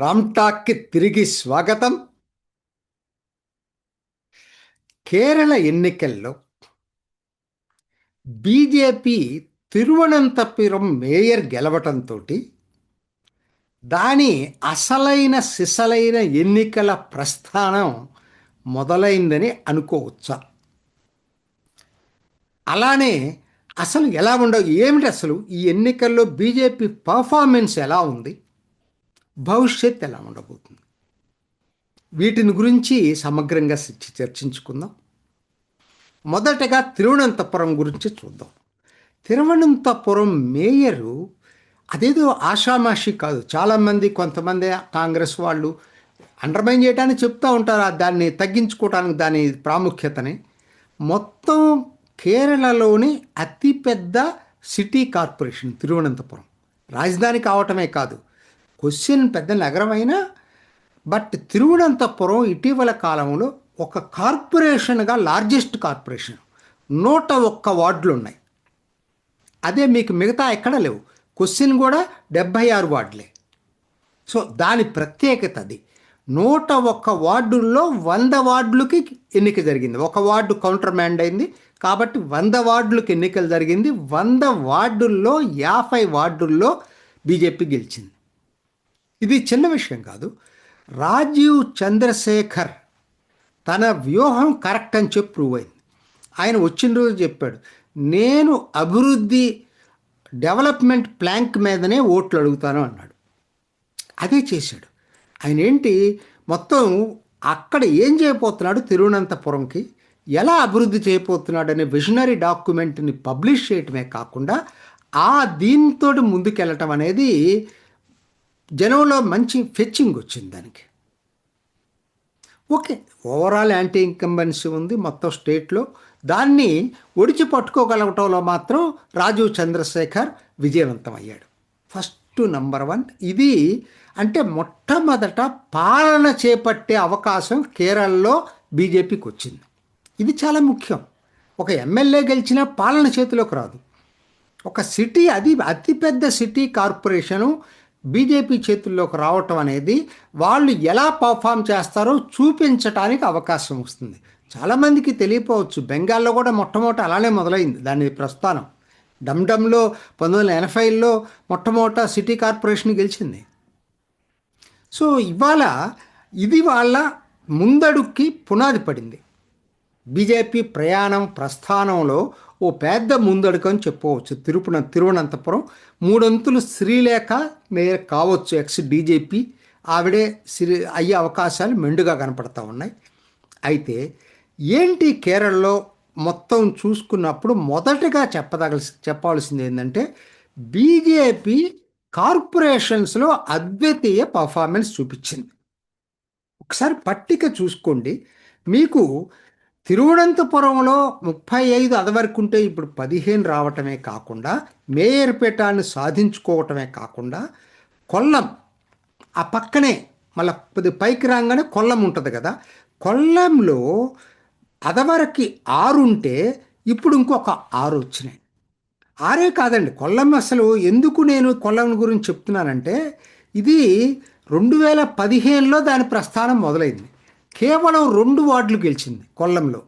రామ్టాక్కి తిరిగి స్వాగతం. కేరళ ఎన్నికల్లో బీజేపీ తిరువనంతపురం మేయర్ గెలవటంతో దాని అసలైన సిసలైన ఎన్నికల ప్రస్థానం మొదలైందని అనుకోవచ్చా? అలానే అసలు ఎలా ఉండవు? ఏమిటి అసలు ఈ ఎన్నికల్లో బీజేపీ పర్ఫార్మెన్స్ ఎలా ఉంది? భవిష్యత్ ఎలా ఉండబోతుంది? వీటిని గురించి సమగ్రంగా చర్చించుకుందాం. మొదటగా తిరువనంతపురం గురించి చూద్దాం. తిరువనంతపురం మేయరు అదేదో ఆషామాషి కాదు. చాలామంది కొంతమంది కాంగ్రెస్ వాళ్ళు అండర్మైన్ చేయడానికి చెప్తూ ఉంటారు ఆ దాన్ని తగ్గించుకోవడానికి దాని ప్రాముఖ్యతని. మొత్తం కేరళలోని అతిపెద్ద సిటీ కార్పొరేషన్ తిరువనంతపురం. రాజధాని కావటమే కాదు. క్వశ్చన్ పెద్ద నగరమైనా బట్ తిరువనంతపురం ఇటీవల కాలంలో ఒక కార్పొరేషన్గా లార్జెస్ట్ కార్పొరేషన్. నూట ఒక్క వార్డులు ఉన్నాయి అదే మీకు మిగతా ఎక్కడ లేవు. క్వశ్చన్ కూడా డెబ్భై ఆరు వార్డులే. సో దాని ప్రత్యేకత అది. నూట ఒక్క వార్డుల్లో వంద వార్డులకి ఎన్నిక జరిగింది. ఒక వార్డు కౌంటర్ మ్యాండ్ అయింది. కాబట్టి వంద వార్డులకు ఎన్నికలు జరిగింది. వంద వార్డుల్లో యాభై వార్డుల్లో బీజేపీ గెలిచింది. ఇది చిన్న విషయం కాదు. రాజీవ్ చంద్రశేఖర్ తన వ్యూహం కరెక్ట్ అని చెప్పి ప్రూవ్ అయింది. ఆయన వచ్చిన రోజు చెప్పాడు నేను అభివృద్ధి డెవలప్మెంట్ ప్లాంక్ మీదనే ఓట్లు అడుగుతాను అన్నాడు. అదే చేశాడు. ఆయన ఏంటి మొత్తం అక్కడ ఏం చేయబోతున్నాడు తిరువనంతపురంకి ఎలా అభివృద్ధి చేయబోతున్నాడు అనే విజనరీ డాక్యుమెంట్ని పబ్లిష్ చేయటమే కాకుండా ఆ దీంతో ముందుకెళ్ళటం అనేది జనంలో మంచి ఫెచ్చింగ్ వచ్చింది దానికి. ఓకే ఓవరాల్ యాంటీ ఇన్కంబెన్సీ ఉంది మొత్తం స్టేట్లో. దాన్ని ఒడిచి పట్టుకోగలగటంలో మాత్రం రాజీవ్ చంద్రశేఖర్ విజయవంతం అయ్యాడు. First number one. ఇది అంటే మొట్టమొదట పాలన చేపట్టే అవకాశం కేరళలో బీజేపీకి వచ్చింది. ఇది చాలా ముఖ్యం. ఒక ఎమ్మెల్యే గెలిచినా పాలన చేతిలోకి రాదు. ఒక సిటీ అది అతిపెద్ద సిటీ కార్పొరేషను బీజేపీ చేతుల్లోకి రావటం అనేది వాళ్ళు ఎలా పర్ఫామ్ చేస్తారో చూపించటానికి అవకాశం వస్తుంది. చాలామందికి తెలియపోవచ్చు. బెంగాల్లో కూడా మొట్టమొదట అలానే మొదలైంది దాని ప్రస్థానం. డమ్డమ్లో పంతొమ్మిది వందల ఎనభైలో మొట్టమొదట సిటీ కార్పొరేషన్ గెలిచింది. సో ఇవాళ ఇది వాళ్ళ ముందడుక్కి పునాది పడింది. బీజేపీ ప్రయాణం ప్రస్థానంలో ఓ పెద్ద ముందడుగు అని చెప్పవచ్చు. తిరుపన తిరువనంతపురం. మూడొంతులు శ్రీలేఖ మేయర్ కావచ్చు ఎక్స్ డీజేపీ ఆవిడే శ్రీ అయ్యే అవకాశాలు మెండుగా కనపడతా ఉన్నాయి. అయితే ఏంటి కేరళలో మొత్తం చూసుకున్నప్పుడు మొదటగా చెప్పదగల చెప్పాల్సింది ఏంటంటే బీజేపీ కార్పొరేషన్స్లో అద్వితీయ పర్ఫార్మెన్స్ చూపించింది. ఒకసారి పట్టిక చూసుకోండి. మీకు తిరువనంతపురంలో ముప్పై ఐదు అదవరకుంటే ఇప్పుడు పదిహేను రావటమే కాకుండా మేయర్పేటాన్ని సాధించుకోవటమే కాకుండా కొల్లం ఆ పక్కనే మళ్ళీ కొద్ది పైకి రాగానే కొల్లం ఉంటుంది కదా. కొల్లంలో అదవరకి ఆరు ఉంటే ఇప్పుడు ఇంకొక ఆరు వచ్చినాయి. ఆరే కాదండి కొల్లం అసలు ఎందుకు నేను కొల్లం గురించి చెప్తున్నానంటే ఇది రెండు వేల పదిహేనులో దాని ప్రస్థానం మొదలైంది. కేవలం రెండు వార్డులు గెలిచింది కొల్లంలో.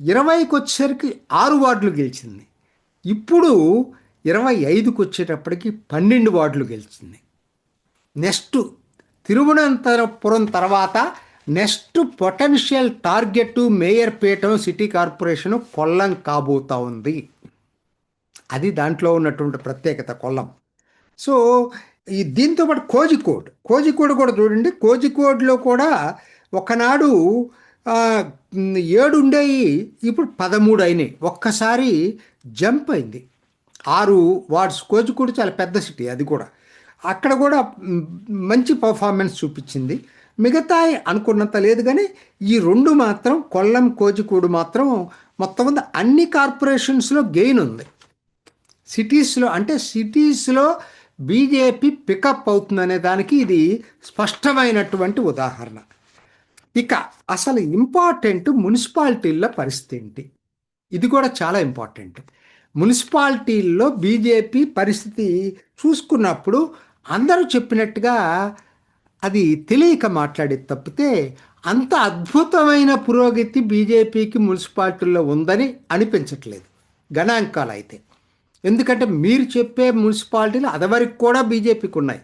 ఇరవైకి వచ్చేసరికి ఆరు వార్డులు గెలిచింది. ఇప్పుడు ఇరవై ఐదుకి వచ్చేటప్పటికి పన్నెండు వార్డులు గెలిచింది. నెక్స్ట్ తిరువనంతపురం తర్వాత నెక్స్ట్ పొటెన్షియల్ టార్గెట్ మేయర్ పీఠం సిటీ కార్పొరేషన్ కొల్లం కాబోతా ఉంది. అది దాంట్లో ఉన్నటువంటి ప్రత్యేకత కొల్లం. సో ఈ దీంతో పాటు కోజికోడ్. కోజికోడ్ కూడా చూడండి. కోజికోడ్లో కూడా ఒకనాడు ఏడు ఉండేవి ఇప్పుడు పదమూడు అయినాయి ఒక్కసారి జంప్ అయింది. ఆరు వార్డ్స్ కోజికోడ్ చాలా పెద్ద సిటీ అది కూడా. అక్కడ కూడా మంచి పర్ఫార్మెన్స్ చూపించింది. మిగతా అనుకున్నంత లేదు కానీ ఈ రెండు మాత్రం కొల్లం కోజికోడు మాత్రం మొత్తం మీద అన్ని కార్పొరేషన్స్లో గెయిన్ ఉంది. సిటీస్లో అంటే సిటీస్లో బీజేపీ పికప్ అవుతుందనే దానికి ఇది స్పష్టమైనటువంటి ఉదాహరణ. ఇక అసలు ఇంపార్టెంట్ మున్సిపాలిటీల పరిస్థితి ఏంటి? ఇది కూడా చాలా ఇంపార్టెంట్. మున్సిపాలిటీల్లో బీజేపీ పరిస్థితి చూసుకున్నప్పుడు అందరూ చెప్పినట్టుగా అది తెలియక మాట్లాడేది తప్పితే అంత అద్భుతమైన పురోగతి బీజేపీకి మున్సిపాలిటీల్లో ఉందని అనిపించట్లేదు. గణాంకాలు అయితే. ఎందుకంటే మీరు చెప్పే మున్సిపాలిటీలు అదవరకు కూడా బీజేపీకి ఉన్నాయి.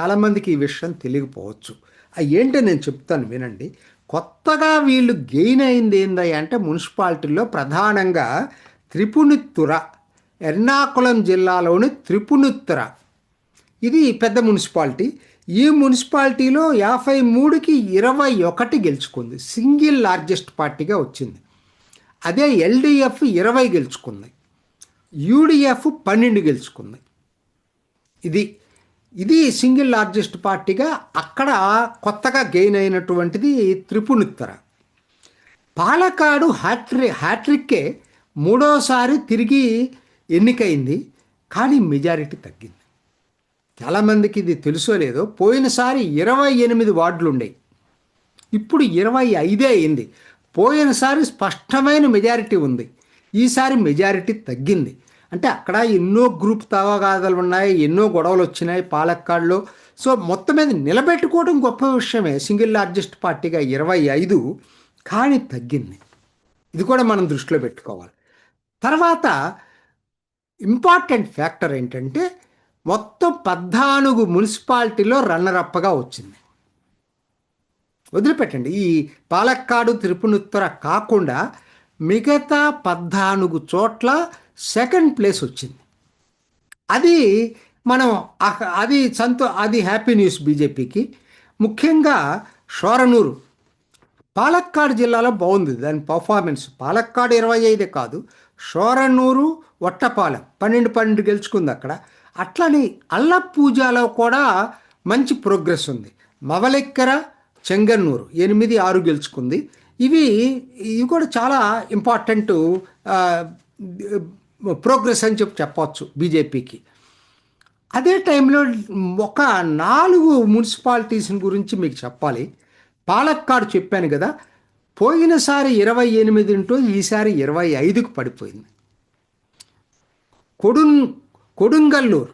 చాలామందికి ఈ విషయం తెలియకపోవచ్చు. ఏంటో నేను చెప్తాను వినండి. కొత్తగా వీళ్ళు గెయిన్ అయింది ఏందయ్య అంటే మున్సిపాలిటీల్లో ప్రధానంగా త్రిపునిత్తుర ఎర్నాకుళం జిల్లాలోని త్రిపునిత్తుర ఇది పెద్ద మున్సిపాలిటీ. ఈ మున్సిపాలిటీలో యాభై మూడుకి ఇరవై ఒకటి గెలుచుకుంది. సింగిల్ లార్జెస్ట్ పార్టీగా వచ్చింది. అదే ఎల్డిఎఫ్ ఇరవై గెలుచుకుంది. యూడిఎఫ్ పన్నెండు గెలుచుకుంది. ఇది ఇది సింగిల్ లార్జెస్ట్ పార్టీగా అక్కడ కొత్తగా గెయిన్ అయినటువంటిది త్రిపునిత్తర పాలకాడు హ్యాట్రి హ్యాట్రిక్కే మూడోసారి తిరిగి ఎన్నికైంది కానీ మెజారిటీ తగ్గింది. చాలామందికి ఇది తెలుసో లేదో పోయినసారి ఇరవై ఎనిమిది వార్డులు ఉండేవి ఇప్పుడు ఇరవై ఐదే అయింది. పోయినసారి స్పష్టమైన మెజారిటీ ఉంది. ఈసారి మెజారిటీ తగ్గింది. అంటే అక్కడ ఎన్నో గ్రూప్ తగాదాలు ఉన్నాయి ఎన్నో గొడవలు వచ్చినాయి పాలక్కాడ్లో. సో మొత్తం మీద నిలబెట్టుకోవడం గొప్ప విషయమే. సింగిల్ లార్జెస్ట్ పార్టీగా ఇరవై ఐదు కానీ తగ్గింది. ఇది కూడా మనం దృష్టిలో పెట్టుకోవాలి. తర్వాత ఇంపార్టెంట్ ఫ్యాక్టర్ ఏంటంటే మొత్తం పద్నాలుగు మున్సిపాలిటీలో రన్నరప్పగా వచ్చింది. వదిలిపెట్టండి. ఈ పాలక్కాడు తిరుపునుత్తర కాకుండా మిగతా పద్నాలుగు చోట్ల సెకండ్ ప్లేస్ వచ్చింది. అది మనం అది సంతో అది హ్యాపీ న్యూస్ బీజేపీకి. ముఖ్యంగా షోరనూరు. పాలక్కాడు జిల్లాలో బాగుంది. దాని పర్ఫార్మెన్స్ పాలక్కాడు ఇరవై ఐదే కాదు. షోరనూరు వట్టపాలెం పన్నెండు పన్నెండు గెలుచుకుంది అక్కడ. అట్లని అల్లపూజాలో కూడా మంచి ప్రోగ్రెస్ ఉంది. మవలెక్కర చెంగన్నూరు ఎనిమిది ఆరు గెలుచుకుంది. ఇవి ఇవి కూడా చాలా ఇంపార్టెంట్ ప్రోగ్రెస్ అని చెప్పి చెప్పవచ్చు బీజేపీకి. అదే టైంలో ఒక నాలుగు మున్సిపాలిటీస్ గురించి మీకు చెప్పాలి. పాలక్కాడు చెప్పాను కదా పోయినసారి ఇరవై ఎనిమిది ఉంటూ ఈసారి ఇరవై ఐదుకు పడిపోయింది. కొడున్ కొడుంగల్లూరు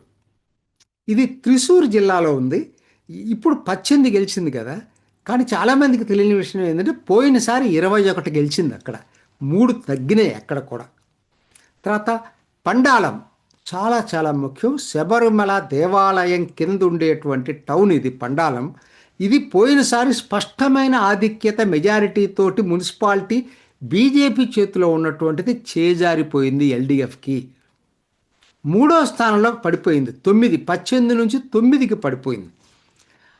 ఇది త్రిశూర్ జిల్లాలో ఉంది. ఇప్పుడు పచ్చింది గెలిచింది కదా కానీ చాలామందికి తెలియని విషయం ఏంటంటే పోయినసారి ఇరవై ఒకటి గెలిచింది అక్కడ. మూడు తగ్గినాయి అక్కడ కూడా. తర్వాత పండాలం. చాలా చాలా ముఖ్యం. శబరిమల దేవాలయం కింద ఉండేటువంటి టౌన్ ఇది పండాలం. ఇది పోయినసారి స్పష్టమైన ఆధిక్యత మెజారిటీతోటి మున్సిపాలిటీ బీజేపీ చేతిలో ఉన్నటువంటిది చేజారిపోయింది ఎల్డిఎఫ్కి. మూడో స్థానంలో పడిపోయింది. తొమ్మిది పద్దెనిమిది నుంచి తొమ్మిదికి పడిపోయింది.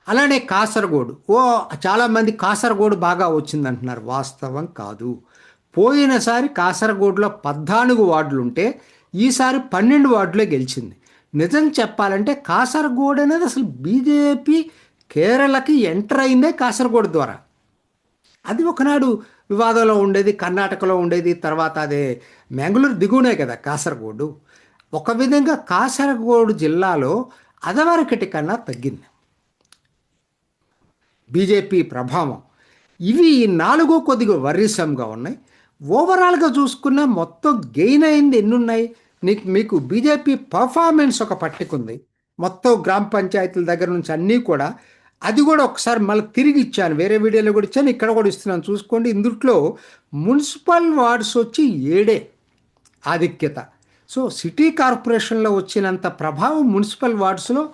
అలానే కాసరగోడు. ఓ చాలామంది కాసరగోడు బాగా వచ్చిందంటున్నారు. వాస్తవం కాదు. పోయినసారి కాసరగోడులో పద్నాలుగు వార్డులు ఉంటే ఈసారి పన్నెండు వార్డులే గెలిచింది. నిజం చెప్పాలంటే కాసరగోడు అనేది అసలు బీజేపీ కేరళకి ఎంటర్ అయిందే కాసరగోడు ద్వారా. అది ఒకనాడు వివాదంలో ఉండేది కర్ణాటకలో ఉండేది తర్వాత అదే మ్యాంగ్లూరు దిగునే కదా కాసరగోడు. ఒక విధంగా కాసరగోడు జిల్లాలో అదవరకటి కన్నా తగ్గింది. బీజేపీ ప్రభావం. ఇవి నాలుగో నాలుగు కొద్దిగా వర్రీసంగా ఉన్నాయి. ఓవరాల్గా చూసుకున్న మొత్తం గెయిన్ అయింది ఎన్ని ఉన్నాయి నీకు మీకు బీజేపీ పర్ఫార్మెన్స్ ఒక పట్టిక ఉంది మొత్తం గ్రామ పంచాయతీల దగ్గర నుంచి అన్నీ కూడా. అది కూడా ఒకసారి మళ్ళీ తిరిగి ఇచ్చాను. వేరే వీడియోలో కూడా ఇచ్చాను. ఇక్కడ కూడా ఇస్తున్నాను. చూసుకోండి. ఇందుట్లో మున్సిపల్ వార్డ్స్ వచ్చి ఏడే ఆధిక్యత. సో సిటీ కార్పొరేషన్లో వచ్చినంత ప్రభావం మున్సిపల్ వార్డ్స్లో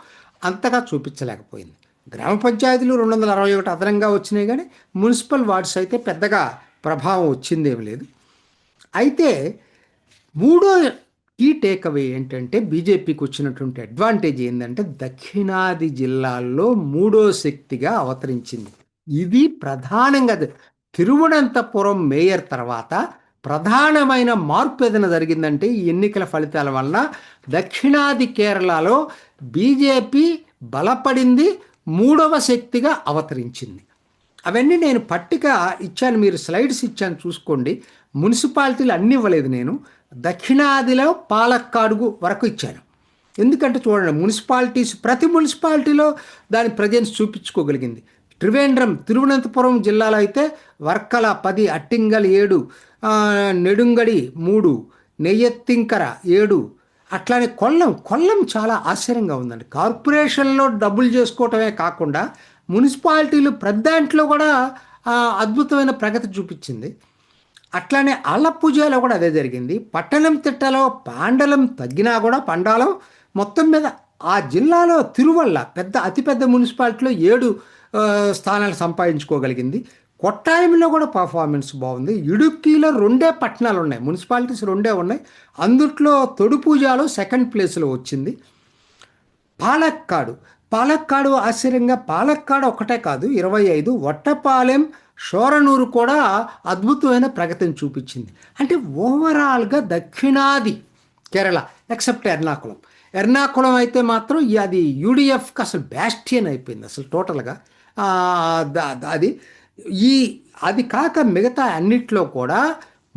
అంతగా చూపించలేకపోయింది. గ్రామ పంచాయతీలు రెండు వందల అరవై ఒకటి అదనంగా వచ్చినాయి కానీ మున్సిపల్ వార్డ్స్ అయితే పెద్దగా ప్రభావం వచ్చిందేం లేదు. అయితే మూడో కీ టేక్అవే ఏంటంటే బీజేపీకి వచ్చినటువంటి అడ్వాంటేజ్ ఏంటంటే దక్షిణాది జిల్లాల్లో మూడో శక్తిగా అవతరించింది. ఇది ప్రధానంగా తిరువనంతపురం మేయర్ తర్వాత ప్రధానమైన మార్పు ఏదైనా జరిగిందంటే ఈ ఎన్నికల ఫలితాల వలన దక్షిణాది కేరళలో బీజేపీ బలపడింది మూడవ శక్తిగా అవతరించింది. అవన్నీ నేను పట్టిక ఇచ్చాను మీరు స్లైడ్స్ ఇచ్చాను చూసుకోండి. మున్సిపాలిటీలు అన్ని ఇవ్వలేదు నేను. దక్షిణాదిలో పాలక్కాడుగు వరకు ఇచ్చాను. ఎందుకంటే చూడండి మున్సిపాలిటీస్ ప్రతి మున్సిపాలిటీలో దాని ప్రజెన్స్ చూపించుకోగలిగింది. త్రివేంద్రం తిరువనంతపురం జిల్లాలో అయితే వర్కల పది అట్టింగల్ ఏడు నెడుంగడి మూడు నెయ్యత్తింకర ఏడు అట్లానే కొల్లం కొల్లం చాలా ఆశ్చర్యంగా ఉందండి. కార్పొరేషన్లో డబ్బులు చేసుకోవటమే కాకుండా మున్సిపాలిటీలు ప్రద్దాంట్లో కూడా అద్భుతమైన ప్రగతి చూపించింది. అట్లానే అల్లపూజలో కూడా అదే జరిగింది. పట్టణం తిట్టలో పాండలం తగ్గినా కూడా పండాలం మొత్తం మీద ఆ జిల్లాలో తిరువల్ల పెద్ద అతిపెద్ద మున్సిపాలిటీలో ఏడు స్థానాలు సంపాదించుకోగలిగింది. కొట్టాయంలో కూడా పర్ఫార్మెన్స్ బాగుంది. ఇడుక్కిలో రెండే పట్టణాలు ఉన్నాయి. మున్సిపాలిటీస్ రెండే ఉన్నాయి. అందుట్లో తొడుపూజాలో సెకండ్ ప్లేస్లో వచ్చింది. పాలక్కాడు. పాలక్కాడు ఆశ్చర్యంగా పాలక్కాడు ఒకటే కాదు ఇరవై ఐదు వట్టపాలెం షోరనూరు కూడా అద్భుతమైన ప్రగతిని చూపించింది. అంటే ఓవరాల్గా దక్షిణాది కేరళ ఎక్సెప్ట్ ఎర్నాకుళం. ఎర్నాకుళం అయితే మాత్రం ఈ అది యూడిఎఫ్కి అసలు బ్యాస్టియన్ అయిపోయింది అసలు టోటల్గా అది ఈ అది కాక మిగతా అన్నిట్లో కూడా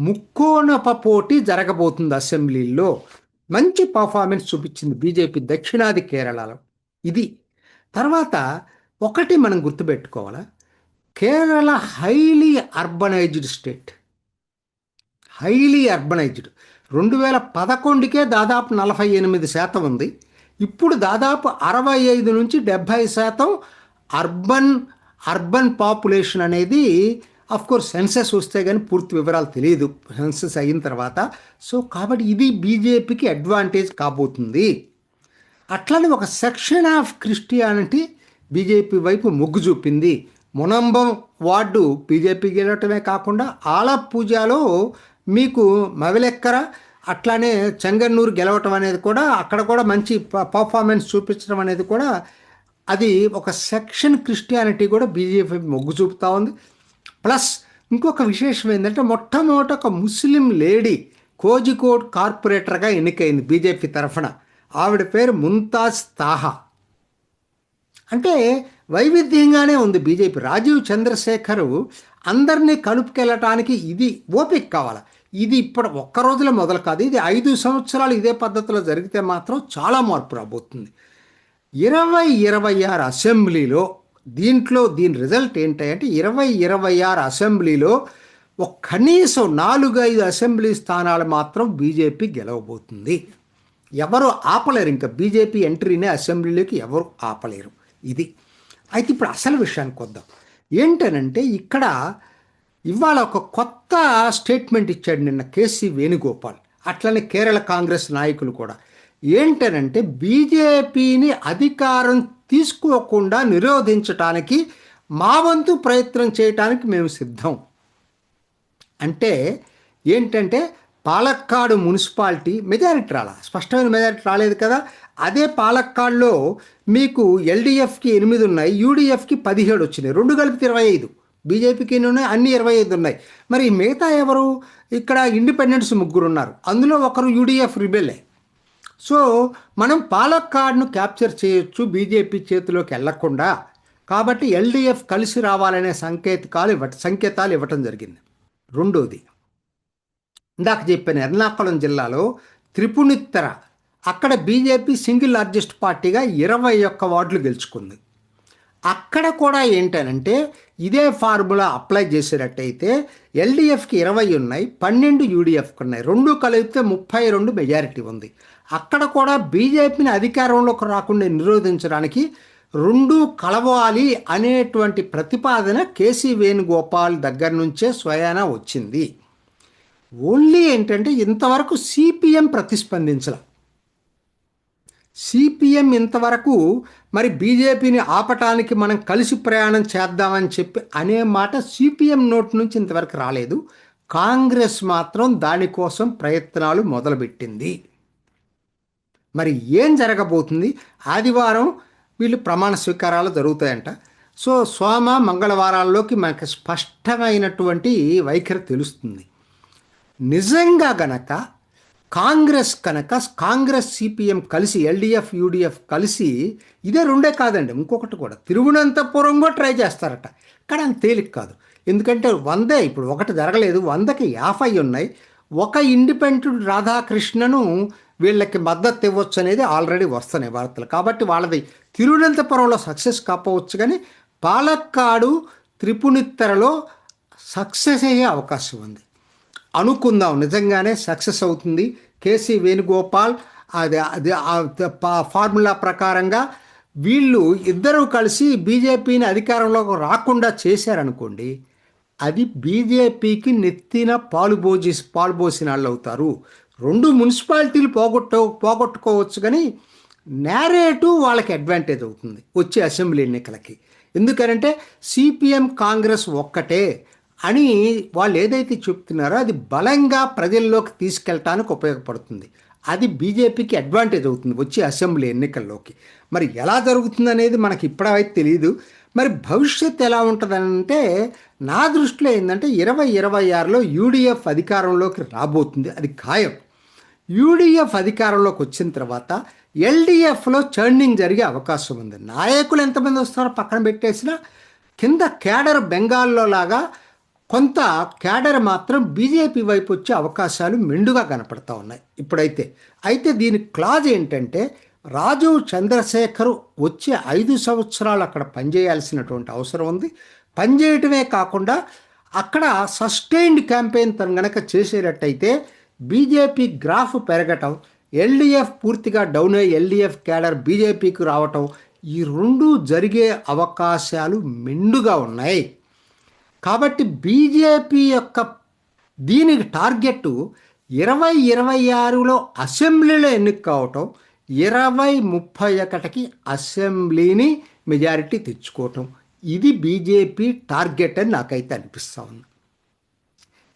ముక్కోనప పోటీ జరగబోతుంది అసెంబ్లీలో. మంచి పర్ఫార్మెన్స్ చూపించింది బీజేపీ దక్షిణాది కేరళలో. ఇది. తర్వాత ఒకటి మనం గుర్తుపెట్టుకోవాలా. Kerala highly urbanised state highly urbanised రెండు వేల పదకొండుకే దాదాపు నలభై ఎనిమిది శాతం ఉంది. ఇప్పుడు దాదాపు అరవై ఐదు నుంచి డెబ్భై శాతం అర్బన్ అర్బన్ పాపులేషన్ అనేది కోర్స్ సెన్సెస్ వస్తే కానీ పూర్తి వివరాలు తెలియదు సెన్సెస్ అయిన తర్వాత. సో కాబట్టి ఇది బీజేపీకి అడ్వాంటేజ్ కాబోతుంది. అట్లనే ఒక సెక్షన్ ఆఫ్ క్రిస్టియానిటీ బీజేపీ వైపు మొగ్గు చూపింది. మునంబం వార్డు బీజేపీ గెలవటమే కాకుండా ఆలపూజలో మీకు మవిలెక్కర అట్లానే చెంగన్నూరు గెలవటం అనేది కూడా అక్కడ కూడా మంచి పర్ఫార్మెన్స్ చూపించడం అనేది కూడా అది ఒక సెక్షన్ క్రిస్టియానిటీ కూడా బీజేపీ మొగ్గు చూపుతా ఉంది. ప్లస్ ఇంకొక విశేషం ఏంటంటే మొట్టమొదట ఒక ముస్లిం లేడీ కోజికోడ్ కార్పొరేటర్గా ఎన్నికైంది బీజేపీ తరఫున. ఆవిడ పేరు ముంతాజ్ తాహా. అంటే వైవిధ్యంగానే ఉంది బీజేపీ. రాజీవ్ చంద్రశేఖర్ అందరినీ కలుపుకెళ్ళటానికి ఇది ఓపిక కావాలి? ఇది ఇప్పుడు ఒక్క రోజులో మొదలు కాదు. ఇది ఐదు సంవత్సరాలు ఇదే పద్ధతిలో జరిగితే మాత్రం చాలా మార్పు రాబోతుంది. ఇరవై ఇరవై ఆరు అసెంబ్లీలో దీంట్లో దీని రిజల్ట్ ఏంటంటే ఇరవై ఇరవై ఆరు అసెంబ్లీలో ఒక కనీసం నాలుగు ఐదు అసెంబ్లీ స్థానాలు మాత్రం బీజేపీ గెలవబోతుంది. ఎవరు ఆపలేరు. ఇంకా బీజేపీ ఎంట్రీనే అసెంబ్లీలోకి ఎవరు ఆపలేరు. ఇది. అయితే ఇప్పుడు అసలు విషయానికి వద్దాం. ఏంటనంటే ఇక్కడ ఇవాళ ఒక కొత్త స్టేట్మెంట్ ఇచ్చాడు నిన్న కేసీ వేణుగోపాల్. అట్లనే కేరళ కాంగ్రెస్ నాయకులు కూడా. ఏంటనంటే బీజేపీని అధికారం తీసుకోకుండా నిరోధించటానికి మా వంతు ప్రయత్నం చేయటానికి మేము సిద్ధం. అంటే ఏంటంటే పాలక్కాడు మున్సిపాలిటీ మెజారిటీ రాలా? స్పష్టమైన మెజారిటీ రాలేదు కదా. అదే పాలక్కాడులో మీకు ఎల్డీఎఫ్కి ఎనిమిది ఉన్నాయి యూడిఎఫ్కి పదిహేడు వచ్చినాయి. రెండు కలిపి ఇరవై ఐదు. బీజేపీకి ఎన్ని ఉన్నాయి? అన్ని ఇరవై ఐదు ఉన్నాయి. మరి మిగతా ఎవరు? ఇక్కడ ఇండిపెండెన్స్ ముగ్గురు ఉన్నారు. అందులో ఒకరు యూడిఎఫ్ రిబెలే సో మనం పాలక్కాడ్ను క్యాప్చర్ చేయొచ్చు బీజేపీ చేతిలోకి వెళ్ళకుండా. కాబట్టి ఎల్డీఎఫ్ కలిసి రావాలనే సంకేతకాలు ఇవ్వ సంకేతాలు ఇవ్వటం జరిగింది. రెండోది ఇందాక చెప్పాను ఎర్నాకుళం జిల్లాలో త్రిపుణిత్తర. అక్కడ బీజేపీ సింగిల్ లార్జెస్ట్ పార్టీగా ఇరవై ఒక్క వార్డులు గెలుచుకుంది. అక్కడ కూడా ఏంటనంటే ఇదే ఫార్ములా అప్లై చేసేటట్టయితే ఎల్డీఎఫ్కి ఇరవై ఉన్నాయి పన్నెండు యూడిఎఫ్కి ఉన్నాయి. రెండు కలిపితే ముప్పై రెండు మెజారిటీ ఉంది. అక్కడ కూడా బీజేపీని అధికారంలోకి రాకుండా నిరోధించడానికి రెండు కలవాలి అనేటువంటి ప్రతిపాదన కేసీ వేణుగోపాల్ దగ్గర నుంచే స్వయానా వచ్చింది. ఓన్లీ ఏంటంటే ఇంతవరకు సిపిఎం ప్రతిస్పందించాల. సిపిఎం ఇంతవరకు మరి బీజేపీని ఆపటానికి మనం కలిసి ప్రయాణం చేద్దామని చెప్పి అనే మాట సిపిఎం నోట్ నుంచి ఇంతవరకు రాలేదు. కాంగ్రెస్ మాత్రం దానికోసం ప్రయత్నాలు మొదలుపెట్టింది. మరి ఏం జరగబోతుంది? ఆదివారం వీళ్ళు ప్రమాణ స్వీకారాలు జరుగుతాయంట. సో సోమ మంగళవారాల్లోకి మనకి స్పష్టమైనటువంటి వైఖరి తెలుస్తుంది. నిజంగా గనక కాంగ్రెస్ కనుక కాంగ్రెస్ సిపిఎం కలిసి ఎల్డిఎఫ్ యూడిఎఫ్ కలిసి ఇదే రెండే కాదండి ఇంకొకటి కూడా. తిరువనంతపురం కూడా ట్రై చేస్తారట. కానీ అంత తేలిక కాదు. ఎందుకంటే వందే ఇప్పుడు ఒకటి జరగలేదు వందకి యాభై ఉన్నాయి. ఒక ఇండిపెండెంట్ రాధాకృష్ణను వీళ్ళకి మద్దతు ఇవ్వచ్చు అనేది ఆల్రెడీ వస్తున్నాయి వార్తలు. కాబట్టి వాళ్ళది తిరువనంతపురంలో సక్సెస్ కాపవచ్చు కానీ పాలక్కాడు త్రిపునిత్తరలో సక్సెస్ అయ్యే అవకాశం ఉంది. అనుకుందాం. నిజంగానే సక్సెస్ అవుతుంది. కేసీ వేణుగోపాల్ అది అది ఫార్ములా ప్రకారంగా వీళ్ళు ఇద్దరూ కలిసి బీజేపీని అధికారంలోకి రాకుండా చేశారనుకోండి అది బీజేపీకి నెత్తిన పాలుబోజి పాలుబోసిన వాళ్ళు అవుతారు. రెండు మున్సిపాలిటీలు పోగొట్ట పోగొట్టుకోవచ్చు కానీ నేరేటివ్ వాళ్ళకి అడ్వాంటేజ్ అవుతుంది వచ్చే అసెంబ్లీ ఎన్నికలకి. ఎందుకనంటే సిపిఎం కాంగ్రెస్ ఒక్కటే. అని వాళ్ళు ఏదైతే చెప్తున్నారో అది బలంగా ప్రజల్లోకి తీసుకెళ్ళటానికి ఉపయోగపడుతుంది. అది బీజేపీకి అడ్వాంటేజ్ అవుతుంది వచ్చే అసెంబ్లీ ఎన్నికల్లోకి. మరి ఎలా జరుగుతుంది అనేది మనకి ఇప్పుడైతే తెలియదు మరి భవిష్యత్ ఎలా ఉంటుందంటే నా దృష్టిలో ఏంటంటే ఇరవై ఇరవై ఆరులో యూడిఎఫ్ అధికారంలోకి రాబోతుంది. అది ఖాయం. యూడిఎఫ్ అధికారంలోకి వచ్చిన తర్వాత ఎల్డిఎఫ్లో చర్నింగ్ జరిగే అవకాశం ఉంది. నాయకులు ఎంతమంది వస్తారో పక్కన పెట్టేసినా కింద కేడర్ బెంగాల్లో లాగా కొంత క్యాడర్ మాత్రం బీజేపీ వైపు వచ్చే అవకాశాలు మెండుగా కనపడతా ఉన్నాయి. ఇప్పుడైతే అయితే దీని క్లాజ్ ఏంటంటే రాజు చంద్రశేఖర్ వచ్చే ఐదు సంవత్సరాలు అక్కడ పనిచేయాల్సినటువంటి అవసరం ఉంది. పనిచేయటమే కాకుండా అక్కడ సస్టైన్డ్ క్యాంపెయిన్ తను గనక చేసేటట్టయితే బీజేపీ గ్రాఫ్ పెరగటం ఎల్డీఎఫ్ పూర్తిగా డౌన్ అయ్యి ఎల్డీఎఫ్ క్యాడర్ బీజేపీకి రావటం ఈ రెండు జరిగే అవకాశాలు మెండుగా ఉన్నాయి. కాబట్టి బీజేపీ యొక్క దీనికి టార్గెట్ ఇరవై ఇరవై ఆరులో అసెంబ్లీలో ఎన్నిక కావటం ఇరవై ముప్పై ఒకటికి అసెంబ్లీని మెజారిటీ తెచ్చుకోవటం. ఇది బీజేపీ టార్గెట్ అని నాకైతే అనిపిస్తూ ఉంది.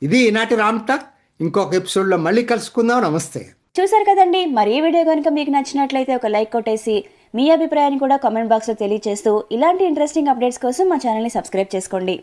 ఇది ఈనాటి రామ్ టాక్. ఇంకొక ఎపిసోడ్లో మళ్ళీ కలుసుకుందాం. నమస్తే. చూసారు కదండి మరి ఈ వీడియో కనుక మీకు నచ్చినట్లయితే ఒక లైక్ కొట్టేసి మీ అభిప్రాయాన్ని కూడా కామెంట్ బాక్స్లో తెలియజేస్తూ ఇలాంటి ఇంట్రెస్టింగ్ అప్డేట్స్ కోసం మా ఛానల్ని సబ్స్క్రైబ్ చేసుకోండి.